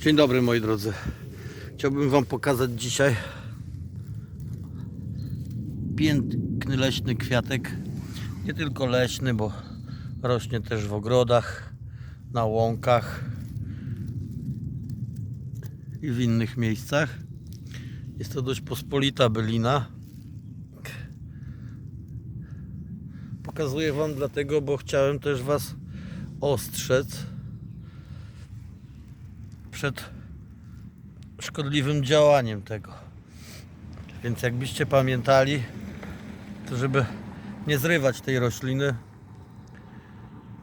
Dzień dobry moi drodzy. Chciałbym Wam pokazać dzisiaj piękny leśny kwiatek. Nie tylko leśny, bo rośnie też w ogrodach, na łąkach i w innych miejscach. Jest to dość pospolita bylina. Pokazuję Wam dlatego, bo chciałem też Was ostrzec przed szkodliwym działaniem tego. Więc jakbyście pamiętali, to żeby nie zrywać tej rośliny,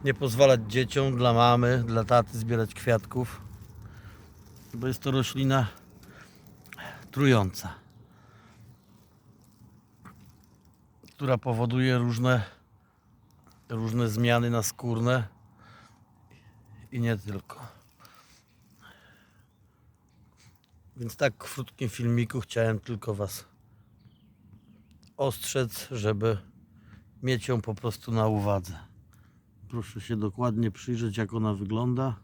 nie pozwalać dzieciom, dla mamy, dla taty zbierać kwiatków, bo jest to roślina trująca, która powoduje różne, różne zmiany naskórne i nie tylko. Więc tak w krótkim filmiku chciałem tylko Was ostrzec, żeby mieć ją po prostu na uwadze. Proszę się dokładnie przyjrzeć, jak ona wygląda.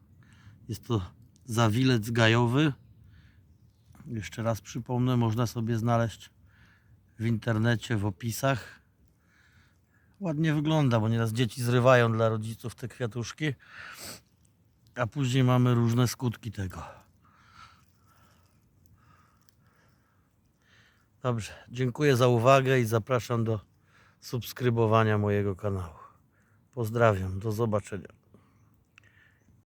Jest to zawilec gajowy. Jeszcze raz przypomnę, można sobie znaleźć w internecie, w opisach. Ładnie wygląda, bo nieraz dzieci zrywają dla rodziców te kwiatuszki, a później mamy różne skutki tego. Dobrze, dziękuję za uwagę i zapraszam do subskrybowania mojego kanału. Pozdrawiam, do zobaczenia.